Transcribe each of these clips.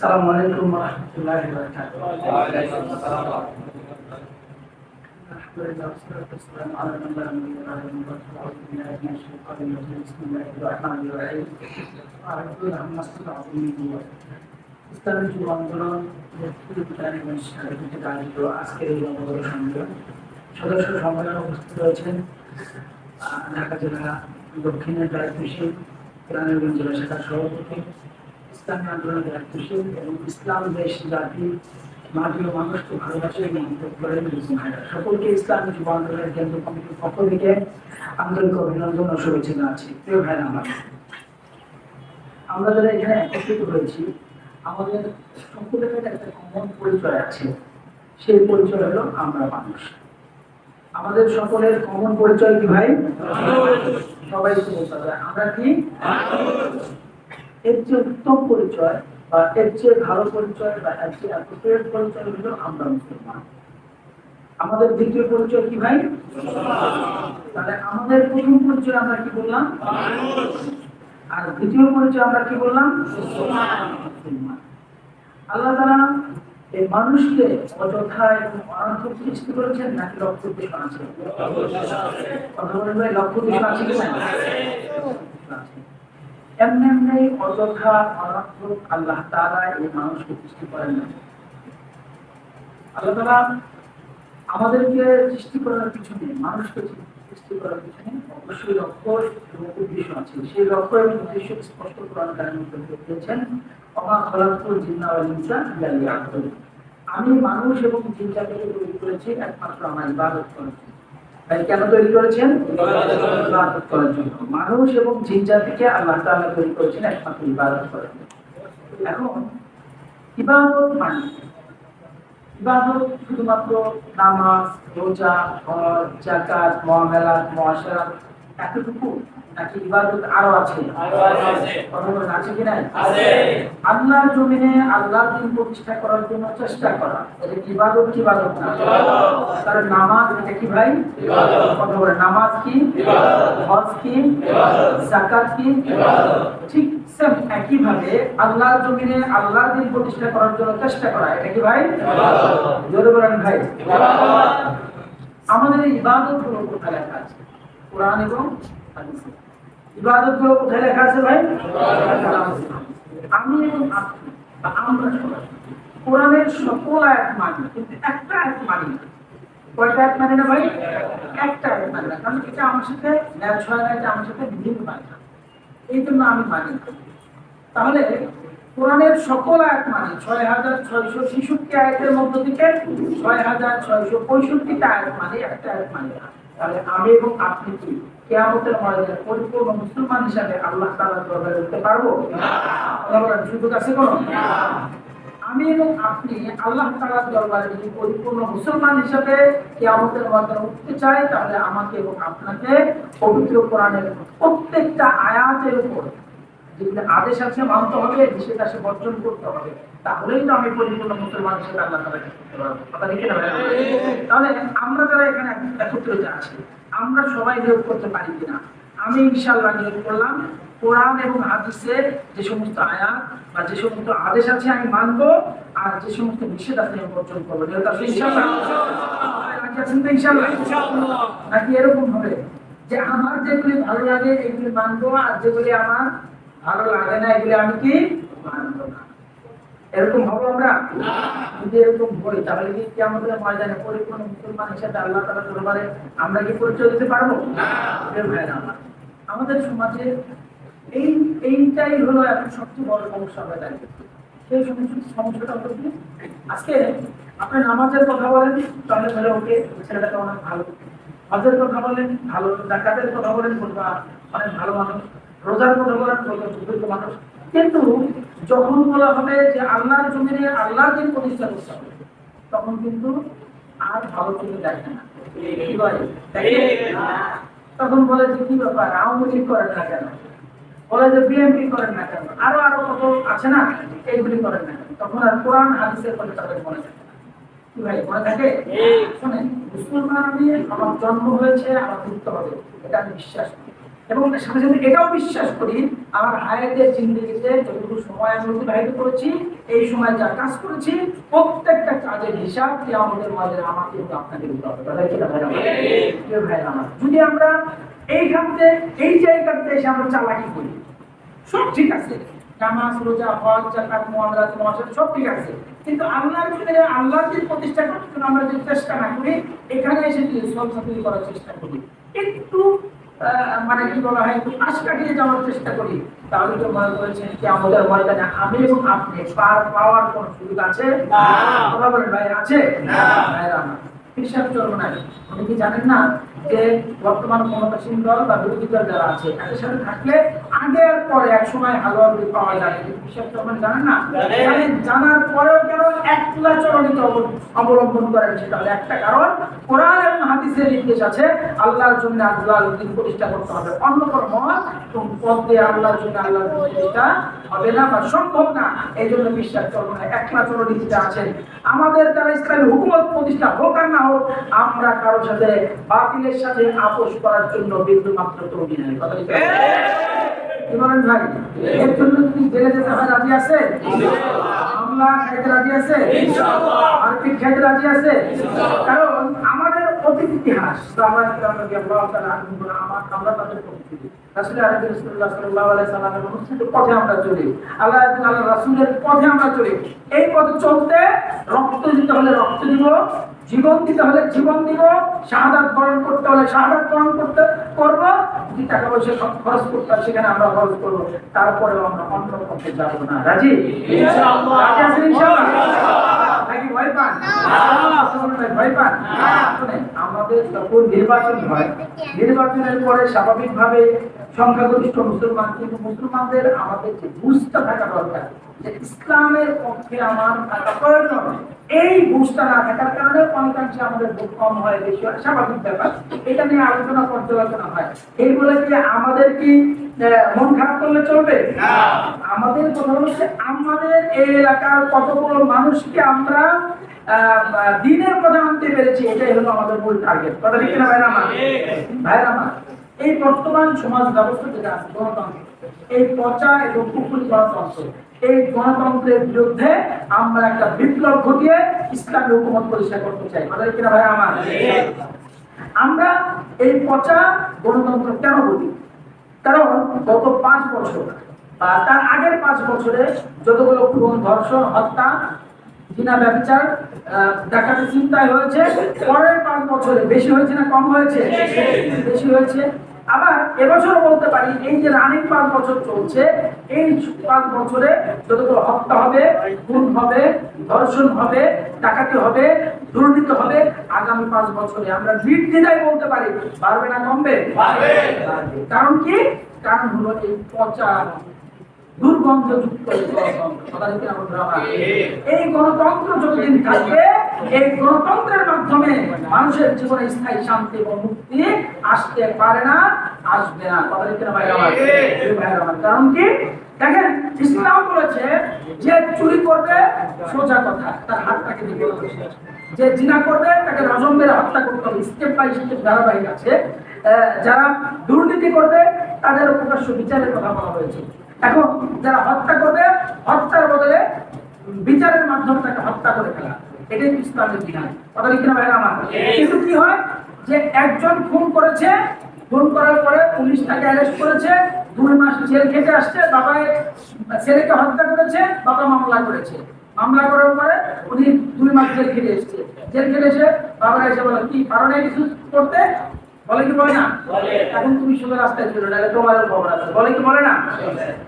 السلام عليكم ورحمة الله وبركاته. الحمد لله والصلاة والسلام على من لا نبي بعده أعوذ بالله من الشيطان الرجيم بسم الله الرحمن الرحيم أعوذ بالله من الشيطان الرجيم ইসলামী যুব আন্দোলন নেতৃত্বে আয়োজিত আজকের এই নবগত সম্মেলন সদস্য সম্মেলনে উপস্থিত রয়েছেন আহ, ঢাকা জেলা দক্ষিণের দায়িত্বশীল কেরানীগঞ্জ জেলা শাখার সভাপতি ইসলামী ইসলাম দেশ জাতি ভালোবাসে এবং সকলকে ইসলামী কেন্দ্র কমিটির পক্ষ থেকে আন্তরিক অভিনন্দন ও শুভেচ্ছা জানাচ্ছি প্রিয় ভাইরা আমার আমরা যারা এখানে একত্রিত হয়েছি আমাদের সকলের একটা কমন পরিচয় আছে সেই পরিচয় হলো আমরা মানুষ আমাদের সকলের কমন পরিচয় কি ভাই সবাই বলতে আমরা কি? এর চেয়ে উত্তম পরিচয় বা এর চেয়ে ভালো পরিচয় বা এর অ্যাপ্রোপ্রিয়েট পরিচয় হলো আমরা মুসলমান। আমাদের দ্বিতীয় পরিচয় কি ভাই? তাহলে আমাদের প্রথম পরিচয় আমরা কি বললাম? আর দ্বিতীয় পরিচয় আমরা কি বললাম? আল্লাহ তারা এই মানুষকে অযথা এবং সৃষ্টি করেছেন নাকি লক্ষ্য উদ্দেশ্য আছে কথা লক্ষ্য উদ্দেশ্য আছে কি না। এমনি আল্লাহ তাআলা এই মানুষকে সৃষ্টি করেন না। আল্লাহ তাআলা আমাদেরকে সৃষ্টি করার পিছনে মানুষকে সৃষ্টি করার পিছনে অবশ্যই লক্ষ্য এবং উদ্দেশ্য আছে। সেই লক্ষ্য এবং উদ্দেশ্য স্পষ্ট কোরআন কারণে অমা খলাকুল জিন্না আমি মানুষ এবং জিন জাতিকে তৈরি করেছি একমাত্র আমার ইবাদত করার কেন তৈরি করেছেন? মানুষ এবং জিন জাতিকে আল্লাহ তৈরি করেছেন একমাত্র ইবাদত এখন, ইবাদত মানে? ইবাদত শুধুমাত্র নামাজ, রোজা, হজ জাকাত মুআমালাত মুআশারাত এতটুকু নাকি ইবাদত আরও আছে? আছে। কি নাই? আল্লাহর জমিনে আল্লাহর দিন প্রতিষ্ঠা করার জন্য চেষ্টা করা। এটা কি ইবাদত কি ইবাদত না? তার নামাজ এটা কি ভাই? কথা বলে নামাজ কি? হজ কি? জাকাত কি? ঠিক সেম একই ভাবে আল্লাহর জমিনে আল্লাহর দিন প্রতিষ্ঠা করার জন্য চেষ্টা করা এটা কি ভাই? জোরে বলেন ভাই। আমাদের ইবাদতগুলো কোথায় লেখা আছে? কোরআন এবং ইবাদতগুলো কোথায় লেখা আছে ভাই? আমি আমরা কোরআনের সকল আয়াত মানি, কিন্তু একটা আয়াত মানি কয়টা আয়াত না ভাই? একটা আয়াত মানে না, কারণ এটা আমার সাথে ম্যাচ হয় না এটা আমার সাথে মিল হয় না। এই জন্য আমি মানি তাহলে কোরআনের সকল আয়াত মানে ছয় হাজার ছয়শো ছেষট্টি আয়াতের মধ্য থেকে ছয় হাজার ছয়শো পঁয়ষট্টিটা আয়াত মানে একটা আয়াত মানে। তাহলে আমি এবং আপনি কি কেয়ামতের ময়দানে পরিপূর্ণ মুসলমান হিসাবে আল্লাহ তাআলা দরবারে উঠতে পারব? সুযোগ আছে কোনো? আমি এবং আপনি আল্লাহ তাআলার দরবারে যদি পরিপূর্ণ মুসলমান হিসাবে কেয়ামতের উঠতে চাই, তাহলে আমাকে এবং আপনাকে পবিত্র কোরআনের প্রত্যেকটা আয়াতের উপর যেগুলো আদেশ আছে মানতে হবে নিষেধ আছে বর্জন করতে হবে। তাহলেই তো আমি পরিপূর্ণ মুসলমান হিসেবে আল্লাহ তাআলাকে করতে পারব? কথা ঠিক না তাহলে আমরা যারা এখানে একত্রিত আছি আমরা সবাই নিয়োগ করতে পারি কিনা? আমি ইনশাআল্লাহ নিয়োগ করলাম। কোরআন এবং হাদিসের যে সমস্ত আয়াত বা যে সমস্ত আদেশ আছে আমি মানবো আর যে সমস্ত নিষেধ আছে আমি বর্জন করব। ইনশাআল্লাহ। নাকি এরকম হবে যে আমার যেগুলি ভালো লাগে এগুলি মানবো আর যেগুলি আমার ভালো লাগে না এগুলি আমি কি? মানবো না এরকম হব আমরা? যদি এরকম হই তাহলে কি কি আমাদের ময়দানে পরিপূর্ণ মুসলমান হিসেবে আল্লাহ তালা দরবারে আমরা কি পরিচয় দিতে পারব? আমাদের সমাজে এই এইটাই হলো এখন সবচেয়ে বড় সমস্যা হয়ে দাঁড়িয়েছে। সেই সমস্যা সমস্যাটা হলো কি? আজকে আপনি নামাজের কথা বলেন তাহলে ধরে ওকে ছেলেটাকে অনেক ভালো হজের কথা বলেন ভালো ডাকাতের কথা বলেন বলবা অনেক ভালো মানুষ। রোজার বলেন বলবা সুযোগ্য মানুষ। কিন্তু যখন বলা হবে যে আল্লাহর জমিনে আল্লাহ দিন প্রতিষ্ঠা করতে হবে তখন কিন্তু আর ভালো চোখে দেখে না। কি বলে? দেখে? তখন বলে যে কি ব্যাপার? আওয়ামী লীগ করেন না কেন? বলে যে বিএনপি করেন না কেন? আরও আরও কত আছে না? এইগুলি করেন না কেন? তখন আর কোরআন হাদিসের কথা তাদের মনে থাকে কি ভাই মনে থাকে? শোনেন মুসলমান আমি আমার জন্ম হয়েছে আমার মৃত্যু হবে। এটা আমি বিশ্বাস করি। এবং সাথে সাথে এটাও বিশ্বাস করি, আমার হায়াতের জিন্দগিতে যতটুকু সময় আমি অতিবাহিত করেছি, এই সময় যা কাজ করেছি, প্রত্যেকটা কাজের হিসাব কি আমাদের মাঝে আমাকে কিন্তু আপনাকে দিতে হবে। যদি আমরা এইখানতে এই জায়গাতে এসে আমরা চালাকি করি, সব ঠিক আছে, নামাজ, রোজা, হজ জাকাত মুআমালাত মুআশারা সব ঠিক আছে। কিন্তু আল্লাহর জন্য, আল্লাহর যে প্রতিষ্ঠা করার আমরা যে চেষ্টা না করি, এখানে এসে যদি সব সাথে করার চেষ্টা করি, একটু মানে কি বলা হয় পাশ কাটিয়ে যাওয়ার চেষ্টা করি। তাহলে তো মনে করেছেন কি আমাদের ময়দানে আমি এবং আপনি পার পাওয়ার কোন সুযোগ আছে? না। কথা বলেন ভাই আছে? না। ভাইরা না হিসাব চলবে না আপনি কি জানেন না? যে বর্তমান ক্ষমতাসীন দল বা বিরোধী দল যারা আছে তাদের সাথে থাকলে আগে আর পরে এক সময় হালুয়া পাওয়া যায় কিন্তু হিসাব চলবেন জানেন না? জানার পরেও কেন একলা চরণিতে অব- অবলম্বন করেন সেটা হলো একটা কারণ কোরআন এবং হাদিসের নির্দেশ আছে আল্লাহর জন্য আল্লাহ দিন প্রতিষ্ঠা করতে হবে। অন্য কোনো মত এবং পদ দিয়ে আল্লাহর জন্য আল্লাহর প্রতিষ্ঠা হবে না বা সম্ভব না। এই জন্য বিশ্বাস চলবে না একলা চরণিতে আছেন। আমাদের দ্বারা ইসলামী হুকুমত প্রতিষ্ঠা হোক আর না হোক আমরা কারোর সাথে বাতিলের সাথে আপোষ করার জন্য বিন্দু মাত্র তৈরি নাই। কথা বলেন? ভাই? এর জন্য তুমি জেলে যেতে হয় রাজি আছে? আমরা খাইতে রাজি আছে? মারপিট খাইতে রাজি আছে? কারণ অতীত ইতিহাস আমরা তাদের পরিচিতি রাসূল আলাইহি রাসূলুল্লাহ সাল্লামের অনুষ্ঠিত পথে আমরা চলি। আল্লাহ আল্লাহ রাসূলের পথে আমরা চলি। এই পথে চলতে রক্ত দিতে হলে রক্ত দিব জীবন দিতে হলে জীবন দিব শাহাদাত বরণ করতে হলে শাহাদাত বরণ করতে করব যদি টাকা পয়সা সব খরচ করতে হয় সেখানে আমরা খরচ করব। তারপরেও আমরা অন্য পথে যাব না। রাজি? রাজি আছেন ইনশাআল্লাহ? নাকি ভয় আমাদের যখন নির্বাচন হয়। নির্বাচনের পরে স্বাভাবিকভাবে সংখ্যাগরিষ্ঠ মুসলমান কিন্তু মুসলমানদের আমাদের যে বুঝটা থাকা দরকার যে ইসলামের পক্ষে আমার থাকা প্রয়োজন এই বুঝটা না থাকার কারণে অনেকাংশে আমাদের ভোট কম হয় বেশি হয়। স্বাভাবিক ব্যাপার। এটা নিয়ে আলোচনা পর্যালোচনা হয়। এই বলে কি আমাদের কি মন খারাপ করলে চলবে? আমাদের কথা হচ্ছে আমাদের এই এলাকার কতগুলো মানুষকে আমরা দিনের কথা আনতে পেরেছি, এটাই হলো আমাদের মূল টার্গেট কথা ঠিক না ভাইরা আমার? ভাইরা আমার? এই বর্তমান সমাজ ব্যবস্থা যেটা আছে গণতন্ত্র। এই পচা এবং কুকুরি গণতন্ত্র। এই গণতন্ত্রের বিরুদ্ধে আমরা একটা বিপ্লব ঘটিয়ে ইসলামী হুকুমত পরিষ্কার করতে চাই। কথা ঠিক না ভাইরা আমার? আমরা এই পচা গণতন্ত্র কেন বলি? কারণ গত পাঁচ বছর তার আগের পাঁচ বছরে যতগুলো খুন, ধর্ষণ, হত্যা জিনা ব্যবচার ডাকাতি চিন্তায় হয়েছে। পরের পাঁচ বছরে বেশি হয়েছে না কম হয়েছে? বেশি হয়েছে। আবার এবছর বলতে পারি এই যে রানিং পাঁচ বছর চলছে এই পাঁচ বছরে যতগুলো হত্যা হবে খুন হবে ধর্ষণ হবে ডাকাতি হবে দুর্নীতি হবে আগামী পাঁচ বছরে আমরা নির্দ্বিধায় বলতে পারি বাড়বে না কমবে। কারণ কি? কারণ হলো এই পচা দুর্গন্ধযুক্ত এই গণতন্ত্র। এই যতদিন থাকবে এই গণতন্ত্রের মাধ্যমে মানুষের জীবনে স্থায়ী শান্তি এবং মুক্তি আসতে পারে না আসবে না। কারণ কি? দেখেন ইসলাম বলেছে যে চুরি করবে সোজা কথা তার হাতটাকে যে জিনা করবে তাকে রজম মেরে হত্যা করতে হবে। স্টেপ বাই স্টেপ ধারাবাহিক আছে। যারা দুর্নীতি করবে তাদের প্রকাশ্য বিচারের কথা বলা হয়েছে। এখন যারা হত্যা করবে হত্যার বদলে বিচারের মাধ্যমে তাকে হত্যা করে ফেলা। এটাই ইসলামের বিধান। কথা লিখে না ভাইরা আমার? কিন্তু কি হয়? যে একজন খুন করেছে খুন করার পরে পুলিশ তাকে অ্যারেস্ট করেছে দুই মাস জেল খেটে আসছে বাবা ছেলেকে হত্যা করেছে বাবা মামলা করেছে। মামলা করার পরে উনি দুই মাস জেল খেটে এসেছে। জেল খেটে এসে বাবার এসে বলে কি কারণে কিছু করতে? বলে কি বলে না? এখন তুমি শুধু রাস্তায় ছিল তোমারও খবর আছে। বলে কি বলে না?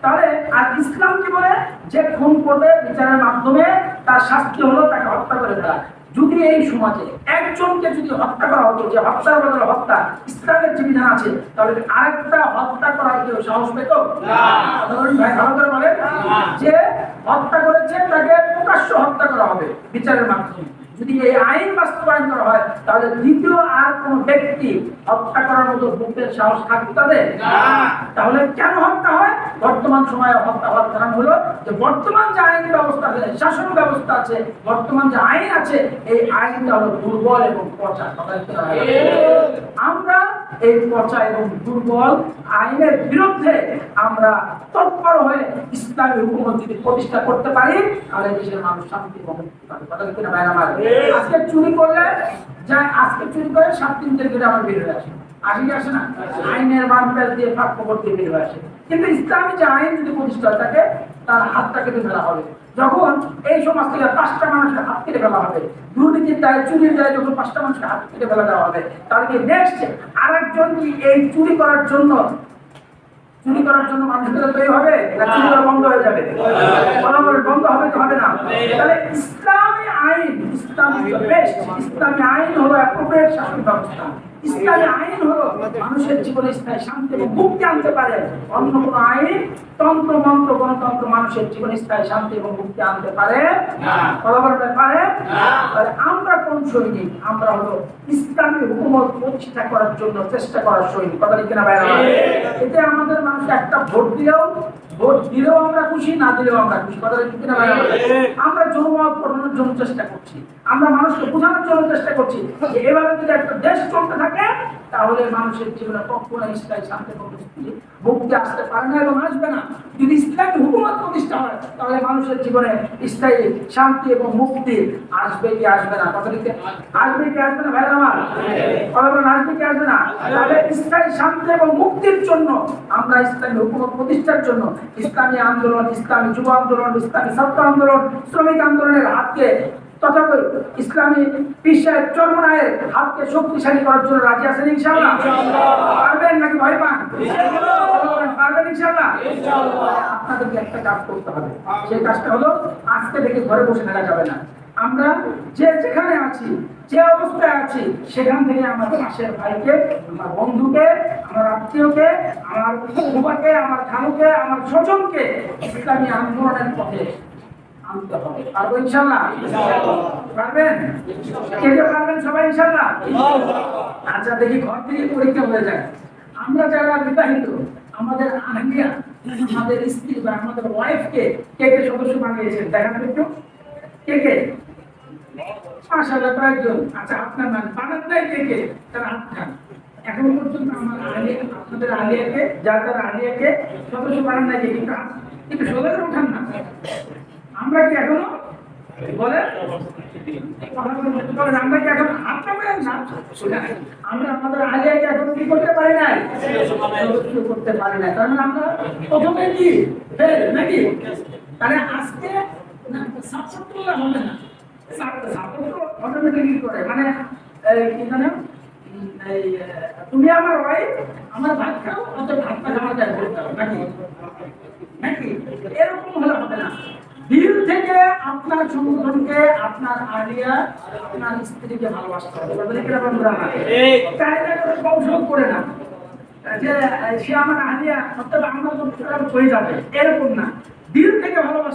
তাহলে আর ইসলাম কি বলে? যে খুন করবে বিচারের মাধ্যমে তার শাস্তি হলো তাকে হত্যা করে ফেলা। যদি এই সমাজে একজনকে যদি হত্যা করা হতো যে হত্যার বদলে হত্যা ইসলামের যে বিধান আছে তাহলে আরেকটা হত্যা করার কেউ সাহস পেত? না। ধরুন ভাই ভালো করে বলেন। যে হত্যা করেছে তাকে প্রকাশ্য হত্যা করা হবে বিচারের মাধ্যমে। যদি এই আইন বাস্তবায়ন করা হয় তাহলে দ্বিতীয় আর কোন ব্যক্তি হত্যা করার মতো বুকের সাহস থাকবে তাদের? তাহলে কেন হত্যা হয়? বর্তমান সময়ে হত্যা হওয়ার কারণ হলো যে বর্তমান যে আইনি ব্যবস্থা আছে শাসন ব্যবস্থা আছে বর্তমান যে আইন আছে এই আইনটা হলো দুর্বল এবং পচা। কথা আমরা এই পচা এবং দুর্বল আইনের বিরুদ্ধে আমরা তৎপর হয়ে ইসলামী হুকুমত যদি প্রতিষ্ঠা করতে পারি তাহলে দেশের মানুষ শান্তি এবং মুক্তি পাবে। কথা কি না ভাই আমার। আজকে চুরি করলে, যাই আজকে চুরি করে সাত দিন থেকে আমার বেরিয়ে আসে। আসি আসে না? আইনের বানপেল দিয়ে ফাঁক খবর দিয়ে বেরিয়ে আসে। কিন্তু ইসলামী যে আইন যদি প্রতিষ্ঠা হয় তাকে, তার হাতটা কেটে ফেলা হবে। যখন এই সমাজ থেকে পাঁচটা মানুষের হাত কেটে ফেলা হবে, দুর্নীতির দায়, চুরির দায় যখন পাঁচটা মানুষের হাত কেটে ফেলা দেওয়া হবে, তাহলে কি নেক্সট আরেকজন কি এই চুরি করার জন্য, চুরি করার জন্য মানুষের তৈরি হবে? না চুরি বন্ধ হয়ে যাবে? বন্ধ হবে তো হবে না। তাহলে আইন ইসলামী বেস্ট ইসলামী আইন হলো অ্যাপ্রোপ্রিয়েট শাসন ব্যবস্থা। ইসলামী আইন হলো মানুষের জীবনে স্থায়ী শান্তি এবং মুক্তি আনতে পারে। অন্য কোনো আইন তন্ত্র মন্ত্র গণতন্ত্র মানুষের জীবনে স্থায়ী শান্তি এবং মুক্তি আনতে পারে? কথা বলতে পারে? তাহলে আমরা কোন সৈনিক? আমরা হলো ইসলামী হুকুমত প্রতিষ্ঠা করার জন্য চেষ্টা করার সৈনিক। কথা কিনা ভাইরা? এতে আমাদের মানুষ একটা ভোট দিলেও ভোট দিলেও আমরা খুশি না দিলেও আমরা খুশি। কথা ঠিক ভাইরা আমরা জনমত গঠনের জন্য চেষ্টা করছি। আমরা মানুষকে বোঝানোর জন্য চেষ্টা করছি যে এভাবে যদি একটা দেশ চলতে থাকে তাহলে মানুষের জীবনে কখনো স্থায়ী শান্তি এবং মুক্তি মুক্তি আসতে পারে না এবং আসবে না। যদি ইসলামী হুকুমত প্রতিষ্ঠা হয় তাহলে মানুষের জীবনে স্থায়ী শান্তি এবং মুক্তি আসবে কি আসবে না? কথা লিখতে আসবে কি আসবে না ভাই আমার? কথা বলেন আসবে কি আসবে না? তাহলে স্থায়ী শান্তি এবং মুক্তির জন্য আমরা ইসলামী হুকুমত প্রতিষ্ঠার জন্য ইসলামী আন্দোলন ইসলামী যুব আন্দোলন ইসলামী ছাত্র আন্দোলন শ্রমিক আন্দোলনের হাতকে তথাপি ইসলামী বিশ্বের চরমনায়ের হাতকে শক্তিশালী করার জন্য রাজি আছেন ইনশাল্লাহ পারবেন নাকি ভয় পান? পারবেন আপনাদেরকে একটা কাজ করতে হবে। সেই কাজটা হলো আজকে দেখে ঘরে বসে থাকা যাবে না। আমরা যে যেখানে আছি, যে অবস্থায় আছি, সেখান থেকে আমার পাশের ভাইকে, আমার বন্ধুকে, আমার আত্মীয়কে, আমার বাবাকে আমার খালুকে আমার স্বজনকে ইসলামী আন্দোলনের পথে পারবেন? কে পারবেন সবাই আচ্ছা দেখি ঘর পরীক্ষা হয়ে আমরা যারা আমাদের স্ত্রী বা আমাদের ওয়াইফকে কে কে সদস্য বানিয়েছেন? দেখান একটু। কে কে? মাশাআল্লাহ কয়েকজন আচ্ছা আপনার নাম বানান কে কে? তারা হাত এখন পর্যন্ত আমার আলিয়া আপনাদের আলিয়াকে যার যারা আলিয়াকে সদস্য নাই কে কিন্তু কিন্তু সোজা উঠান না। আমরা কি এখনও বলেন, আমরা কি এখন হাত না? আমরা আমাদের আলিয়াকে এখন কি করতে পারি নাই? করতে পারি নাই। কারণ আমরা প্রথমে কি? নাকি? তাহলে আজকে না সাপোর্ট করলে হবে না। সাপোর্ট তো অটোমেটিকলি করে। মানে কি জানো? তুমি আমার ওয়াইফ আমার ভাত খাও অত হবে, নাকি? নাকি? এরকম হলে হবে না। দিল থেকে আপনার সংগঠনকে আপনার আলিয়া আপনার স্ত্রীকে ভালোবাসতে হবে। করে কৌশল করে না। যে সে আমার আলিয়া অর্থাৎ আমার হয়ে যাবে। এরকম না।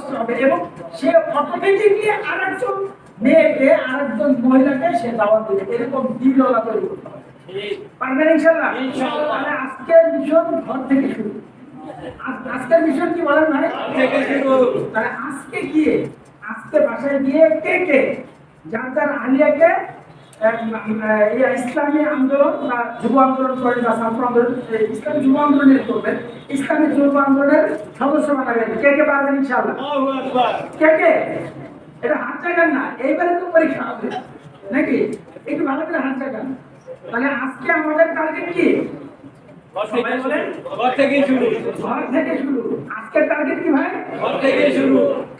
দিল হবে। এবং সে অটোমেটিকলি আরেকজন মেয়েকে আরেকজন মহিলাকে সে দাওয়াত দেবে। এরকম দৃঢ়তা তৈরি করতে হবে। পারবেন ইনশাল্লাহ তাহলে আজকের মিশন ঘর থেকে শুরু। আজ- আজকের মিশন কি বলেন ভাই? তাহলে আজকে গিয়ে আজকে বাসায় গিয়ে কে কে? যার যার আলিয়াকে ইসলামী আন্দোলন বা যুব আন্দোলন করেন বা ছাত্র আন্দোলন ইসলামী যুব আন্দোলনের করবেন। ইসলামী যুব আন্দোলনের সদস্য বানাবেন। কে কে পারবেন ইনশাআল্লাহ? কে কে? এটা হাত জায়গার না এইবারে তো পরীক্ষা হবে। নাকি? একটু ভালো করে হাত জায়গান তাহলে আজকে আমাদের টার্গেট কি? ঘর থেকেই শুরু। ঘর থেকে শুরু। আজকের টার্গেট কি ভাই? ঘর থেকেই শুরু।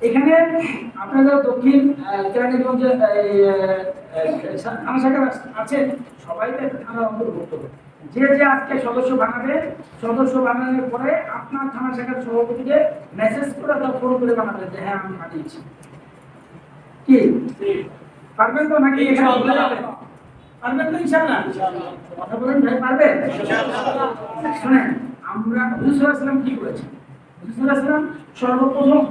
এখানে আপনাদের দক্ষিণ কেরানীগঞ্জে থানা শাখা আছে সবাই থানার অন্তর্ভুক্ত যে যে আজকে সদস্য বানাবে সদস্য বানানোর পরে আপনার থানা শাখার সভাপতিকে মেসেজ করে বা ফোন করে বানাবে যে হ্যাঁ আমি বানিয়েছি। কি? পারবেন তো নাকি? পারবেন তো ইনশাআল্লাহ? কথা বলেন ভাই পারবেন? শুনেন আমরা হুজুর আসলাম কি করেছি? হুজুর আসলাম সর্বপ্রথম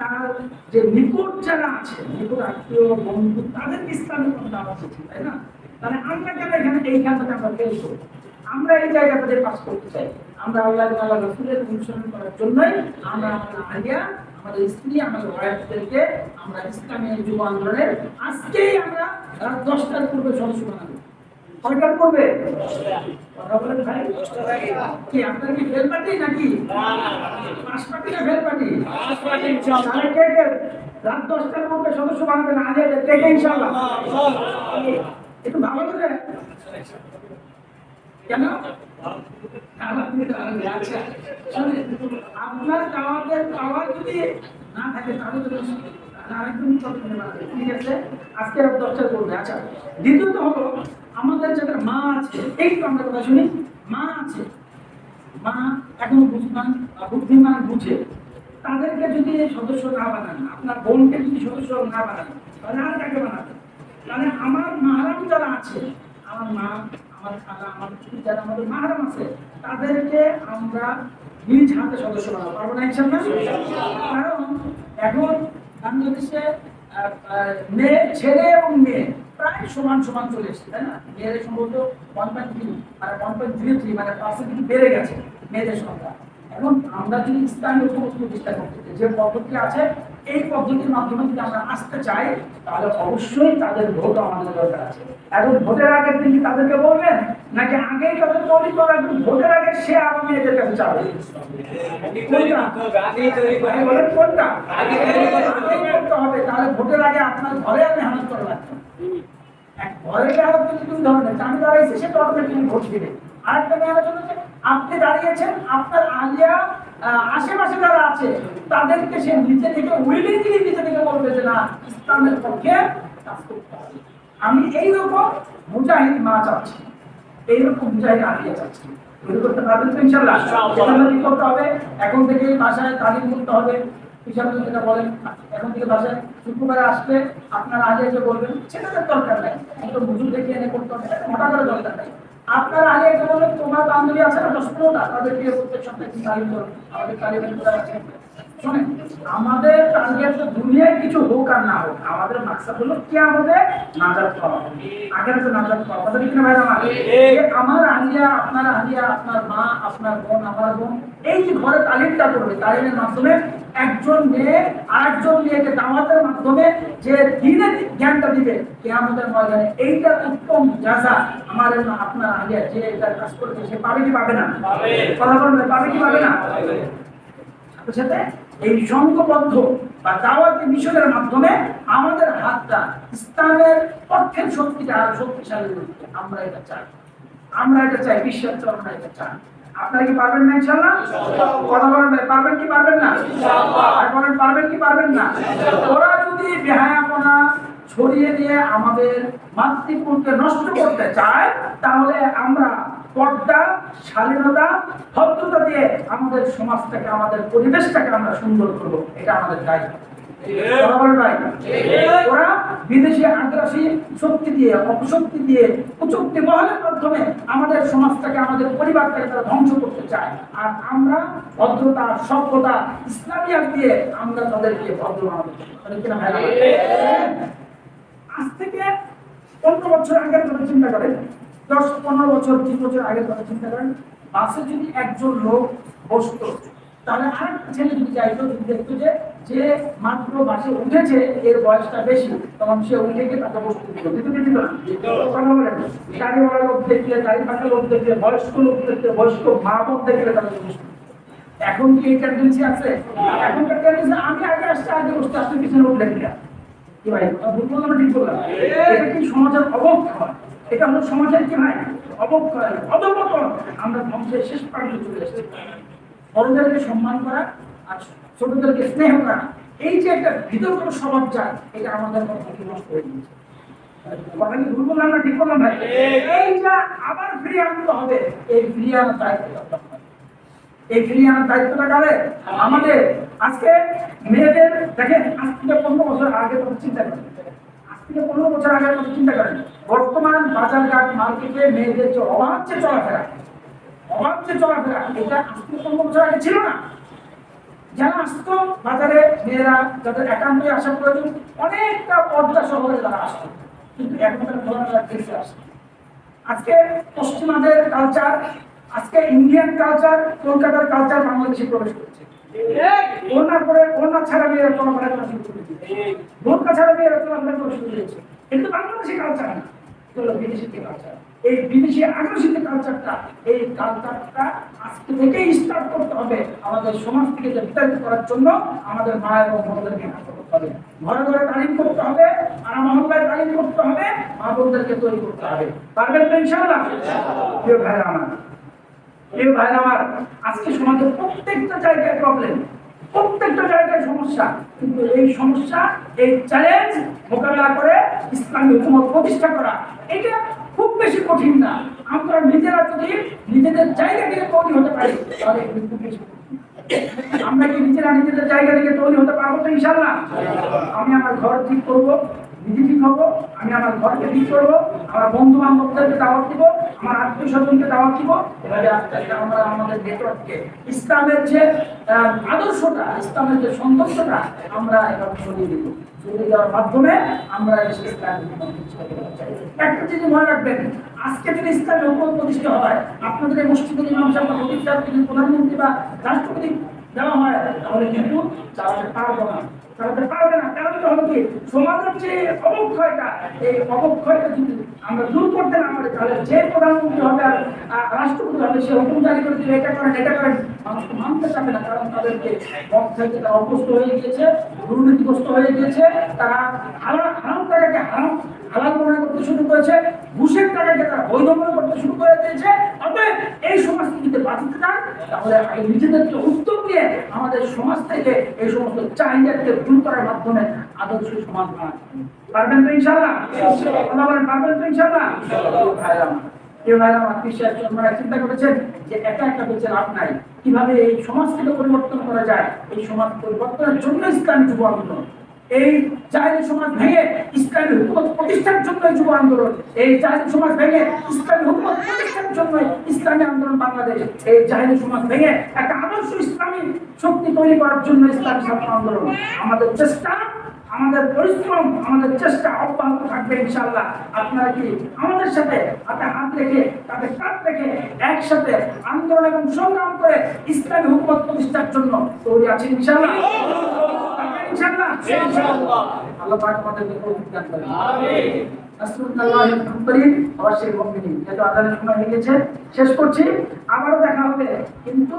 তার যে নিকট যারা আছে, নিকট আত্মীয়, বন্ধু তাদের ইসলামের কথা দাওয়াত দিচ্ছি তাই না? তাহলে আমরা কেন এখানে এইখানটাতে আমরা ফেল করি আমরা এই জায়গাটাতে পাস করতে চাই। আমরা আল্লাহ আল্লাহ রসুলের অনুসরণ করার জন্যই আমরা আমাদের আলিয়া আমাদের স্ত্রী, আমাদের ওয়াইফদেরকে আমরা ইসলামী যুব আন্দোলনের আজকেই আমরা রাত দশটার পূর্বে সদস্য বানাবো। কয়টার পূর্বে কথা বলেন ভাই কি আপনার কি ফেল পার্টি নাকি? পাঁচ পার্টি? না ফেল পার্টি তাহলে কে কে? রাত দশটার মধ্যে সদস্য বানাবেন আগে দেখে ইনশাল্লাহ একটু ভালো করে কেন? আচ্ছা, আপনার দাওয়াতের পাওয়ার যদি না থাকে তাহলে তো আরেকদম ঠিক আছে? আজকে রাত দশটায় করবে আচ্ছা দ্বিতীয়ত হলো আমাদের যারা মা আছে একটু আমরা কথা শুনি, মা আছে। মা এখনও বুঝবান বুদ্ধিমান বুঝে। তাদেরকে যদি সদস্য না বানান, আপনার বোনকে যদি সদস্য না বানান, তাহলে আর কাকে বানাবেন তাহলে আমার মাহারাম যারা আছে, আমার মা, আমার খালা, আমার যারা আমাদের মাহারাম আছে, তাদেরকে আমরা নিজ হাতে সদস্য বানাবো। পারব না ইনশাল্লাহ কারণ এখন বাংলাদেশে মেয়ে, ছেলে এবং মেয়ে। প্রায় সমান সমান চলে এসেছে, তাই না? মেয়েদের সম্ভবত ওয়ান পয়েন্ট থ্রি মানে ওয়ান পয়েন্ট থ্রি থ্রি মানে পার্সেন্ট বেড়ে গেছে মেয়েদের সংখ্যা। এখন আমরা যদি ইসলামী ঐক্যবদ্ধ প্রতিষ্ঠা করতে যে পদ্ধতি আছে, এই পদ্ধতির মাধ্যমে যদি আমরা আসতে চাই, তাহলে অবশ্যই তাদের ভোট আমাদের দরকার আছে। এখন ভোটের আগে তিনি তাদেরকে বলবেন নাকি আগেই তাদের তৈরি করা ভোটের আগে সে আরও মেয়েদের কাছে যাবে কোনটা? করতে হবে। তাহলে ভোটের আগে আপনার ঘরে আপনি হানত করা লাগবে। দুই ধরনের আমি দাঁড়াইছি সে তো অটোমেটিক ভোট দিবে। আরেকটা মেয়াদের জন্য আপনি দাঁড়িয়েছেন আপনার আলিয়া আশেপাশে যারা আছে তাদেরকে সে নিচে থেকে উইলিংলি নিচে থেকে বলবে যে না ইসলামের পক্ষে কাজ করতে হবে। আমি এইরকম মুজাহিদ মা চাচ্ছি। এইরকম মুজাহিদ আলিয়া চাচ্ছি। করতে পারবেন তো ইনশাল্লাহ করতে হবে? এখন থেকে বাসায় তালিম করতে হবে। হিসাবে যেটা বলেন এখন থেকে বাসায় শুক্রবারে আসলে আপনার আগে এসে বলবেন সেটাতে দরকার নাই একটু বুঝু দেখে এনে করতে হবে মোটা করে দরকার নাই। আপনার আগে এসে বলবেন তোমার বান্ধবী আছে না তাদের দিয়ে প্রত্যেক সপ্তাহে তালিম করো আমাদের তালিমের করা আছে। শোনেন আমাদের টার্গেট দুনিয়ায় কিছু হোক আর না হোক আমাদের মাকসাদ হলো কি আমাদের নাজাত পাওয়া। আগের তো নাজাত পাওয়া কথা ঠিক না ভাই আমার? আমার আলিয়া আপনার আলিয়া আপনার মা আপনার বোন আমার বোন এই যে ঘরে তালিমটা করবে তালিমের মাধ্যমে একজন মেয়ে আরেকজন মেয়েকে দাওয়াতের মাধ্যমে যে দিনে জ্ঞানটা দিবে কে আমাদের ময়দানে এইটা উত্তম যাজা আমার আপনার আলিয়া যে এটা কাজ করেছে সে পাবে কি পাবে না? কথা বলবে পাবে কি পাবে না? সাথে এই সংঘবদ্ধ বা দাওয়াতি মিশনের মাধ্যমে আমাদের হাতটা ইসলামের পক্ষের শক্তিটা আরও শক্তিশালী আমরা এটা চাই। আমরা এটা চাই বিশ্বাস আমরা এটা চাই। আপনারা কি পারবেন না ইনশাল্লাহ কথা বলেন ভাই, পারবেন কি পারবেন না? আর বলেন পারবেন কি পারবেন না? ওরা যদি বেহায়াপনা ছড়িয়ে দিয়ে আমাদের মাতৃকুলকে নষ্ট করতে চায় তাহলে আমরা পর্দা স্বাধীনতা ভদ্রতা দিয়ে আমাদের সমাজটাকে আমাদের পরিবেশটাকে আমরা সুন্দর করব। এটা আমাদের দায়িত্ব? আমাদের সমাজটাকে, আমাদের পরিবারটাকে তারা ধ্বংস করতে চায়। আর আমরা ভদ্রতা, সভ্যতা আজ থেকে পনেরো বছর আগের কথা চিন্তা করেন। দশ, পনেরো বছর, বিশ বছর আগের কথা চিন্তা করেন। বাসে যদি একজন লোক বসতো, তাহলে আরেকটা ছেলে যদি যাইতো, যদি দেখতো যে যে মাত্র বাসে উঠেছে, এর বয়সটা বেশি, তখন সে উঠে গিয়ে তাকে বসতে দিত দিত কি দিত না? লোক দেখলে গাড়ি ফাঁকা লোক দেখলে বয়স্ক লোক দেখলে, বয়স্ক মা বোন দেখলে তাদের বসতো এখন কি এই টেন্ডেন্সি আছে? এখনকার টেন্ডেন্সি আমি আগে আসছি, আগে বসতে, আসতে পিছনে উঠলে কিনা? কি ভাই ভুল বললাম ঠিক বললাম। এটা কি সমাজের অবক্ষয়? এটা হলো সমাজের কি ভাই? অবক্ষয়, অধপতন। আমরা ধ্বংসের শেষ প্রান্তে চলে এসেছি। বড়দেরকে সম্মান করা আর ছোটদেরকে স্নেহ করা, এই যে একটা বিতর্ক স্বভাব যায় এটা আমাদের মধ্যে নষ্ট হয়ে গেছে দায়িত্বটা আমাদের। আজকে মেয়েদের, দেখেন, আজ থেকে আগে চিন্তা বছর কথা চিন্তা বর্তমান বাজারঘাট মার্কেটে মেয়েদের যে যে চলাফেরা যে চলাফেরা, এটা আজকে পনেরো বছর আগে ছিল না? যারা আসতো বাজারে মেয়েরা যাদের একান্তই আসা প্রয়োজন অনেকটা পর্দা শহরে তারা আসতো। কিন্তু এখন তারা খোলামেলা ফেসে আসে আজকে পশ্চিমাদের কালচার আজকে ইন্ডিয়ান কালচার কলকাতার কালচার বাংলাদেশে প্রবেশ করছে। ওনার পরে ওনার ছাড়া মেয়েরা চলাফেরা করা শুরু করে দিয়েছে ছাড়া মেয়েরা চলাফেরা করা শুরু করেছে কিন্তু বাংলাদেশি কালচার না। কালচার এই বিদেশি আকর্ষিত কালচারটা এই কালচারটা আজকে থেকেই স্টার্ট করতে হবে আমাদের সমাজ থেকে যে বিতাড়িত করার জন্য আমাদের এবং বোনদেরকে কাজ করতে হবে। ঘরে ঘরে তালিম করতে হবে আর মহল্লায় তালিম করতে হবে মা বোনদেরকে তৈরি করতে হবে। পারবেন তো ইনশাআল্লাহ? প্রিয় ভাইরা আমার প্রিয় ভাইরা আমার আজকে সমাজের প্রত্যেকটা জায়গায় প্রবলেম প্রত্যেকটা জায়গায় সমস্যা। কিন্তু এই সমস্যা, এই চ্যালেঞ্জ মোকাবেলা করে ইসলামী হুকুমত প্রতিষ্ঠা করা, এটা খুব বেশি কঠিন না। আমরা নিজেরা যদি নিজেদের জায়গা থেকে তৈরি হতে পারি, তাহলে খুব বেশি আমরা কি নিজেরা নিজেদের জায়গা থেকে তৈরি হতে পারব তো ইনশাল্লাহ আমি আমার ঘর ঠিক করব। ঠিক হব, আমি আমার ঘরকে ঠিক করব, আমার বন্ধু বান্ধবদেরকে দাওয়াত দিব, আমার আত্মীয় স্বজনকে দাওয়াত দিব। এভাবে আস্তে আস্তে আমরা আমাদের নেটওয়ার্ককে, ইসলামের যে আদর্শটা, ইসলামের যে সৌন্দর্যটা আমরা এভাবে ছড়িয়ে দিব। ছড়িয়ে দেওয়ার মাধ্যমে আমরা প্রতিষ্ঠা। একটা জিনিস মনে রাখবেন, আজকে যদি ইসলামের হুকুমত প্রতিষ্ঠা হয়, আপনাদের মসজিদের ইমাম সাহেব বা যদি প্রধানমন্ত্রী বা রাষ্ট্রপতি দেওয়া হয়, তাহলে কিন্তু চালাতে পারব না চালাতে পারবে না কারণটা হলো কি? সমাজের যে অবক্ষয়টা, এই অবক্ষয়টা যদি আমরা দূর করতে না তাহলে যে প্রধানমন্ত্রী হবে আর রাষ্ট্রপতি হবে, সে হুকুম জারি করে দিলে এটা করেন, এটা মানতে চাবে না, কারণ তাদেরকে থেকে তারা অভ্যস্ত হয়ে গিয়েছে, দুর্নীতিগ্রস্ত হয়ে গিয়েছে, তারা হারাম হারাম টাকাকে করতে শুরু করেছে, ঘুষের টাকাকে তারা বৈধ মনে করতে শুরু করে দিয়েছে। অতএব এই সমাজ থেকে যদি বাঁচতে চান তাহলে নিজেদেরকে উদ্যোগ নিয়ে আমাদের সমাজ থেকে এই সমস্ত চাহিদাকে দূর করার মাধ্যমে আদর্শ সমাজ পারবেন তো ইনশাল্লাহ পারবেন তো ইনশাল্লাহ চিন্তা করেছেন যে একা একা কীভাবে এই সমাজকে পরিবর্তন করা যায়? এই সমাজ পরিবর্তনের জন্য ইসলামী যুব আন্দোলন। এই সমাজ ভেঙে ইসলামী হুকুমত প্রতিষ্ঠার জন্য যুব আন্দোলন। এই জাহিলি সমাজ ভেঙে ইসলামী হুকুমত প্রতিষ্ঠার জন্য ইসলামী আন্দোলন বাংলাদেশ। এই জাহিলি সমাজ ভেঙে একটা আদর্শ ইসলামী শক্তি তৈরি করার জন্য ইসলামী ছাত্র আন্দোলন। আমাদের চেষ্টা আমাদের পরিশ্রম আমাদের চেষ্টা অব্যাহত থাকবে ইনশাআল্লাহ। আপনারা কি আমাদের সাথে হাতে হাত রেখে তাতে কাঁধ রেখে একসাথে আন্দোলন এবং সংগ্রাম করে ইসলামী হুকুমত প্রতিষ্ঠার জন্য তৈরি। আল্লাহ পাক আমাদেরকে করেন। হয়ে গেছে শেষ করছি। আবারও দেখা হবে কিন্তু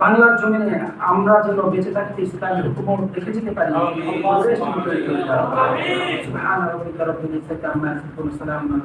বাংলার জমিনে আমরা যেন বেঁচে থাকতে ইসলামের হুকুমত দেখে যেতে পারি আমরা তুমি তৈরি করে দাও সুবহান রাব্বিকা রাব্বিল ইজ্জাতি আম্মা ইয়াসিফুন ওয়া সালামুন